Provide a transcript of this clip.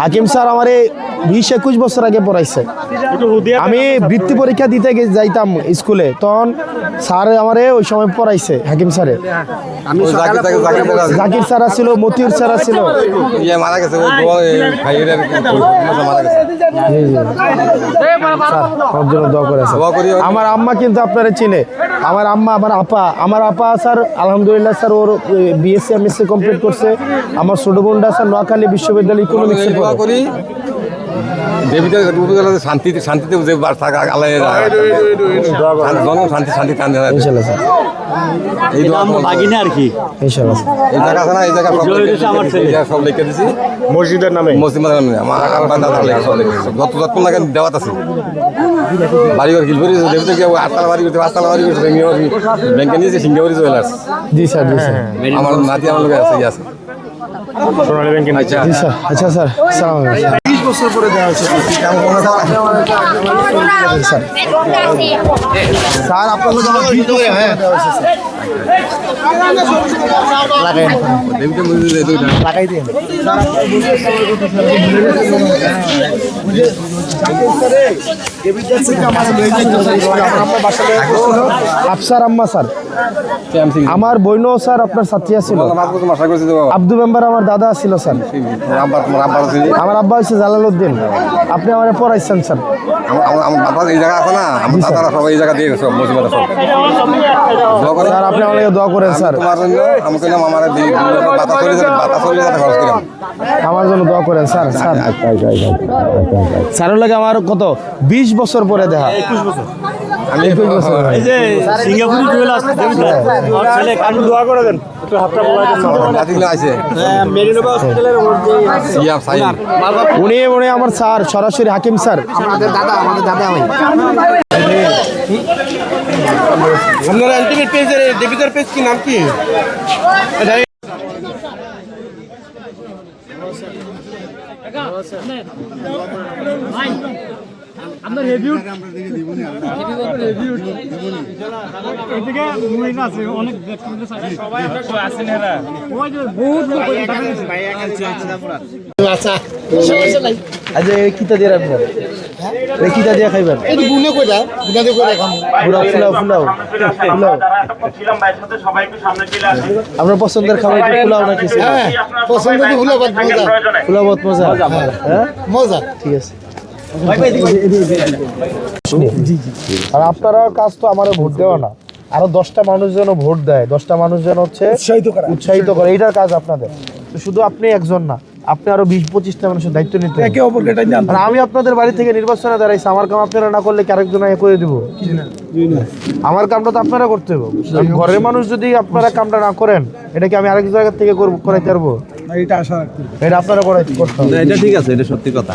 হাকিম sir আমার বিশ একুশ বছর আগে পড়াইছে। আমি বৃত্তি পরীক্ষা দিতে যাইতাম স্কুলে। তখন স্যার আমারে ওই সময় পড়াইছে হাকিম স্যারে। জাকির স্যার ছিল মতিউর স্যার ছিল ইয়ে আমার আম্মা কিন্তু আপনারা চিনে। আমার আম্মা আমার আপা। আমার আপা স্যার আলহামদুলিল্লাহ স্যার ওর বিএসসি এমএসসি কমপ্লিট করছে। আমার ছোট বোনটা স্যার নোয়াখালী বিশ্ববিদ্যালয় ইকোনমিক্সে শান্তিতে শান্তিতে যে থাকা আল্লাহ জনম শান্তি শান্তি টান ইনশাল্লাহ স্যার। এই দোয়া তোমার- বাগিনা আর কি। ইনশাল্লাহ এই জায়গা আছে না এই জায়গা সব সব লিখে দিছি। মসজিদের নামে। আমার আমার দাদা লেখা সব লিখে যত যত লাগে দেওয়াত আছে। বাড়ি ঘর গিলবরি দেবীতে কি আটতলা বাড়ি করতে পাঁচতলা বাড়ি করতে ব্যাংকে নিয়েছে সিঙ্গাপুরি জুয়েলার্স জি স্যার জি স্যার। আমার নাতি আমার লোক আছে। ই আছে আচ্ছা। জি স্যার। আচ্ছা স্যার। সালাম বছর পরে দেওয়া হয়েছে। স্যার স্যার আপনার লোক আমার লাগাই দিন আফসার আম্মা স্যার। বইনও স্যার আপনার ছাত্রী ছিল আব্দু মেম্বার আমার দাদা ছিল স্যার। আমার আব্বা হচ্ছে জালালউদ্দিন আপনি আমার পড়াইছেন স্যার। আমার এই জায়গা আছে না? আমার দাদারা এই জায়গা দিয়ে স্যার আপনি আমাকে দোয়া করেন স্যার। তোমার জন্য আমি কইলাম আমার বাতা চলে যাবে বাতা চলে যাবে খরচ করিলাম আমার জন্য দোয়া করেন স্যার স্যার। স্যারের লাগে আমার কত? বিশ বছর পরে দেখা। আমি একুশ বছর এই যে সিঙ্গাপুরি জুয়েল আসছে আমার ছেলে কানু দোয়া করে দেন। একটু হাতটা বলাই দেন। নাতিগুলো আছে মেরিনোভা হসপিটালের ওর যে সিয়াম সাইন। উনি উনি আমার স্যার সরাসরি হাকিম স্যার। আপনার আলটিমেট পেজের ডেবিটার পেজ কি নাম কি? আজ এই কিতা দিয়ে রাখবেন এই কিতা দিয়ে খাইবেন? বুনাতে কইরা খাম। পুরাও ফুলাও ফুলাও। ফুলাও আপনার পছন্দের খাবার কি ফুলাও না কিছু হ্যাঁ তো হলো বাদ মজা। ফুলাও বহুত মজা। হ্যাঁ মজা। ঠিক আছে। আর আপনারা কাজ তো আমার ভোট দেওয়া না। আরও দশটা মানুষ যেন ভোট দেয় দশটা মানুষ যেন হচ্ছে উৎসাহিত করে। উৎসাহিত করে। এইটার কাজ আপনাদের। শুধু আপনি একজন না। আপনি আরও বিশ পঁচিশটা মানুষের দায়িত্ব নিতে হবে। একে অপরকে আমি আপনাদের বাড়ি থেকে নির্বাচনে দাঁড়াইছি আমার কাম আপনারা না করলে কি আরেকজন করে দিব? আমার কামটা তো আপনারা করতে হবে। ঘরের মানুষ যদি আপনারা কামটা না করেন এটা কি আমি আরেক জায়গা থেকে করব- করাইতে পারব? এটা আশা রাখতে এটা আপনারা করাই করতে হবে। এটা ঠিক আছে এটা সত্যি কথা।